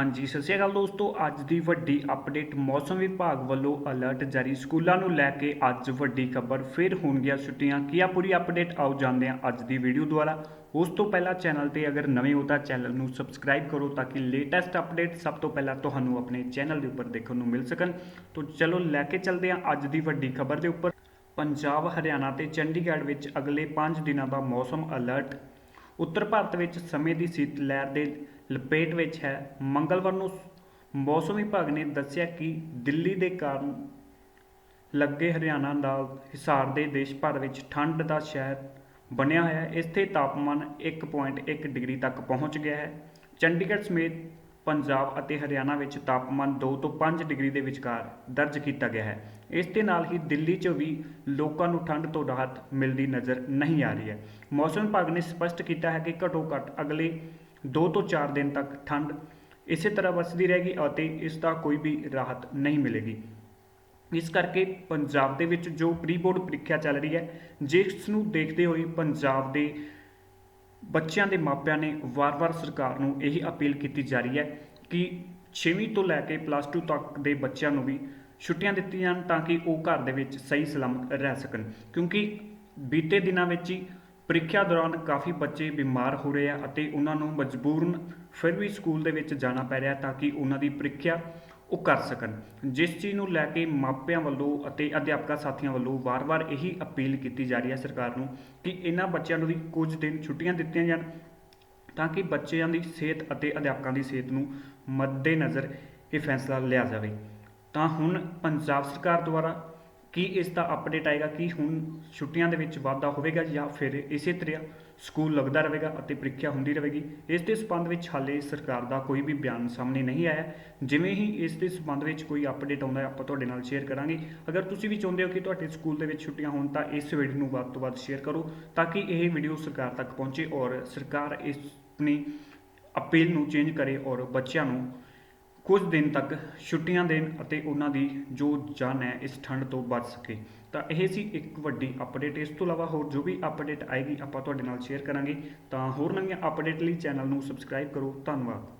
ਹਾਂਜੀ, ਸਤਿ ਸ਼੍ਰੀ ਅਕਾਲ ਦੋਸਤੋ। ਅੱਜ ਦੀ ਵੱਡੀ ਅਪਡੇਟ ਮੌਸਮ ਵਿਭਾਗ ਵੱਲੋਂ ਅਲਰਟ ਜਾਰੀ। ਸਕੂਲਾਂ ਨੂੰ ਲੈ ਕੇ ਅੱਜ ਵੱਡੀ ਖਬਰ ਫਿਰ ਹੋਣਗੀਆਂ ਛੁੱਟੀਆਂ। ਕੀ ਆ ਪੂਰੀ ਅਪਡੇਟ ਆਓ ਜਾਂਦੇ ਹਾਂ ਅੱਜ ਦੀ ਵੀਡੀਓ ਦੁਆਰਾ। ਉਸ ਤੋਂ ਪਹਿਲਾਂ ਚੈਨਲ ਤੇ ਅਗਰ ਨਵੇਂ ਹੋ ਤਾਂ ਚੈਨਲ ਨੂੰ ਸਬਸਕ੍ਰਾਈਬ ਕਰੋ ਤਾਂ ਕਿ ਲੇਟੈਸਟ ਅਪਡੇਟ ਸਭ ਤੋਂ ਪਹਿਲਾਂ ਤੁਹਾਨੂੰ ਆਪਣੇ ਚੈਨਲ ਦੇ ਉੱਪਰ ਦੇਖਣ ਨੂੰ ਮਿਲ ਸਕਣ। ਤੋਂ ਚਲੋ ਲੈ ਕੇ ਚੱਲਦੇ ਹਾਂ ਅੱਜ ਦੀ ਵੱਡੀ ਖਬਰ ਦੇ ਉੱਪਰ। ਪੰਜਾਬ, ਹਰਿਆਣਾ ਤੇ ਚੰਡੀਗੜ੍ਹ ਵਿੱਚ ਅਗਲੇ 5 ਦਿਨਾਂ ਦਾ ਮੌਸਮ ਅਲਰਟ ਉੱਤਰ ਭਾਰਤ ਵਿੱਚ ਸਮੇਂ ਦੀ ਸੀਤ ਲਹਿਰ ਦੇ ਲਪੇਟ ਵਿੱਚ ਹੈ। ਮੰਗਲਵਾਰ ਨੂੰ ਮੌਸਮ ਵਿਭਾਗ ਨੇ ਦੱਸਿਆ ਕਿ ਦਿੱਲੀ ਦੇ ਕਾਰਨ ਲੱਗੇ ਹਰਿਆਣਾ ਦਾ ਹਿਸਾਰ ਦੇ ਦੇਸ਼ ਭਰ ਵਿੱਚ ਠੰਡ ਦਾ ਸ਼ਹਿਰ ਬਣਿਆ ਹੋਇਆ ਹੈ। ਇੱਥੇ ਤਾਪਮਾਨ 1.1 ਡਿਗਰੀ ਤੱਕ ਪਹੁੰਚ ਗਿਆ ਹੈ। ਚੰਡੀਗੜ੍ਹ ਸਮੇਤ ਪੰਜਾਬ ਅਤੇ ਹਰਿਆਣਾ ਵਿੱਚ ਤਾਪਮਾਨ 2 ਤੋਂ 5 ਡਿਗਰੀ ਦੇ ਵਿਚਕਾਰ ਦਰਜ ਕੀਤਾ ਗਿਆ ਹੈ। ਇਸ ਦੇ ਨਾਲ ਹੀ ਦਿੱਲੀ 'ਚ ਵੀ ਲੋਕਾਂ ਨੂੰ ਠੰਡ ਤੋਂ ਰਾਹਤ ਮਿਲਦੀ ਨਜ਼ਰ ਨਹੀਂ ਆ ਰਹੀ ਹੈ। ਮੌਸਮ ਵਿਭਾਗ ਨੇ ਸਪਸ਼ਟ ਕੀਤਾ ਹੈ ਕਿ ਘੱਟੋ ਘੱਟ ਅਗਲੇ 2 ਤੋਂ 4 ਦਿਨ ਤੱਕ ਠੰਡ ਇਸੇ ਤਰ੍ਹਾਂ ਵਸਦੀ ਰਹੇਗੀ ਅਤੇ ਇਸ ਦਾ ਕੋਈ ਵੀ ਰਾਹਤ ਨਹੀਂ ਮਿਲੇਗੀ। ਇਸ ਕਰਕੇ ਪੰਜਾਬ ਦੇ ਵਿੱਚ ਜੋ ਪ੍ਰੀ ਬੋਰਡ ਪ੍ਰੀਖਿਆ ਚੱਲ ਰਹੀ ਹੈ, ਜਿਸ ਨੂੰ ਦੇਖਦੇ ਹੋਏ ਪੰਜਾਬ ਦੇ ਬੱਚਿਆਂ ਦੇ ਮਾਪਿਆਂ ਨੇ ਵਾਰ-ਵਾਰ ਸਰਕਾਰ ਨੂੰ ਇਹੀ ਅਪੀਲ ਕੀਤੀ ਜਾ ਰਹੀ ਹੈ ਕਿ 6ਵੀਂ ਤੋਂ ਲੈ ਕੇ ਪਲੱਸ 2 ਤੱਕ ਦੇ ਬੱਚਿਆਂ ਨੂੰ ਵੀ ਛੁੱਟੀਆਂ ਦਿੱਤੀਆਂ ਜਾਣ ਤਾਂ ਕਿ ਉਹ ਘਰ ਦੇ ਵਿੱਚ ਸਹੀ ਸਲਾਮਤ ਰਹਿ ਸਕਣ। ਕਿਉਂਕਿ ਬੀਤੇ ਦਿਨਾਂ ਵਿੱਚ ਹੀ ਪ੍ਰੀਖਿਆ ਦੌਰਾਨ ਕਾਫੀ ਬੱਚੇ ਬਿਮਾਰ ਹੋ ਰਹੇ ਆ ਅਤੇ ਉਹਨਾਂ ਨੂੰ ਮਜਬੂਰਨ ਫਿਰ ਵੀ ਸਕੂਲ ਦੇ ਵਿੱਚ ਜਾਣਾ ਪੈ ਰਿਹਾ ਤਾਂ ਕਿ ਉਹਨਾਂ ਦੀ ਪ੍ਰੀਖਿਆ ਉਹ ਕਰ ਸਕਣ। ਜਿਸ ਚੀਜ਼ ਨੂੰ ਲੈ ਕੇ ਮਾਪਿਆਂ ਵੱਲੋਂ ਅਤੇ ਅਧਿਆਪਕਾਂ ਸਾਥੀਆਂ ਵੱਲੋਂ ਵਾਰ-ਵਾਰ ਇਹੀ ਅਪੀਲ ਕੀਤੀ ਜਾ ਰਹੀ ਹੈ ਸਰਕਾਰ ਨੂੰ ਕਿ ਇਹਨਾਂ ਬੱਚਿਆਂ ਨੂੰ ਵੀ ਕੁਝ ਦਿਨ ਛੁੱਟੀਆਂ ਦਿੱਤੀਆਂ ਜਾਣ ਤਾਂ ਕਿ ਬੱਚਿਆਂ ਦੀ ਸਿਹਤ ਅਤੇ ਅਧਿਆਪਕਾਂ ਦੀ ਸਿਹਤ ਨੂੰ ਮੱਦੇਨਜ਼ਰ ਇਹ ਫੈਸਲਾ ਲਿਆ ਜਾਵੇ। ਤਾਂ ਹੁਣ ਪੰਜਾਬ ਸਰਕਾਰ ਦੁਆਰਾ ਕੀ ਇਸ ਦਾ ਅਪਡੇਟ ਆਏਗਾ, ਕਿ ਹੁਣ ਛੁੱਟੀਆਂ ਦੇ ਵਿੱਚ ਵਾਧਾ ਹੋਵੇਗਾ ਜਾਂ ਫਿਰ ਇਸੇ ਤਰ੍ਹਾਂ ਸਕੂਲ ਲੱਗਦਾ ਰਹੇਗਾ ਅਤੇ ਪ੍ਰੀਖਿਆ ਹੁੰਦੀ ਰਹੇਗੀ, ਇਸ ਦੇ ਸੰਬੰਧ ਵਿੱਚ ਹਾਲੇ ਸਰਕਾਰ ਦਾ ਕੋਈ ਵੀ ਬਿਆਨ ਸਾਹਮਣੇ ਨਹੀਂ ਆਇਆ। ਜਿਵੇਂ ਹੀ ਇਸ ਦੇ ਸੰਬੰਧ ਵਿੱਚ ਕੋਈ ਅਪਡੇਟ ਆਉਂਦਾ ਹੈ, ਆਪਾਂ ਤੁਹਾਡੇ ਨਾਲ ਸ਼ੇਅਰ ਕਰਾਂਗੇ। ਅਗਰ ਤੁਸੀਂ ਵੀ ਚਾਹੁੰਦੇ ਹੋ ਕਿ ਤੁਹਾਡੇ ਸਕੂਲ ਦੇ ਵਿੱਚ ਛੁੱਟੀਆਂ ਹੋਣ, ਤਾਂ ਇਸ ਵੀਡੀਓ ਨੂੰ ਵੱਧ ਤੋਂ ਵੱਧ ਸ਼ੇਅਰ ਕਰੋ ਤਾਂ ਕਿ ਇਹ ਵੀਡੀਓ ਸਰਕਾਰ ਤੱਕ ਪਹੁੰਚੇ ਔਰ ਸਰਕਾਰ ਇਸ ਆਪਣੀ ਅਪੀਲ ਨੂੰ ਚੇਂਜ ਕਰੇ ਔਰ ਬੱਚਿਆਂ ਨੂੰ ਕੁਝ ਦਿਨ ਤੱਕ ਛੁੱਟੀਆਂ ਦੇਣ ਅਤੇ ਉਹਨਾਂ ਦੀ ਜੋ ਜਾਨ ਹੈ ਇਸ ਠੰਡ ਤੋਂ ਬਚ ਸਕੇ। ਤਾਂ ਇਹ ਸੀ ਇੱਕ ਵੱਡੀ ਅਪਡੇਟ ਇਸ ਤੋਂ ਇਲਾਵਾ ਹੋਰ ਜੋ ਵੀ ਅਪਡੇਟ ਆਏਗੀ ਆਪਾਂ ਤੁਹਾਡੇ ਨਾਲ ਸ਼ੇਅਰ ਕਰਾਂਗੇ। ਤਾਂ ਹੋਰ ਨਵੀਆਂ ਅਪਡੇਟ ਲਈ ਚੈਨਲ ਨੂੰ ਸਬਸਕ੍ਰਾਈਬ ਕਰੋ। ਧੰਨਵਾਦ।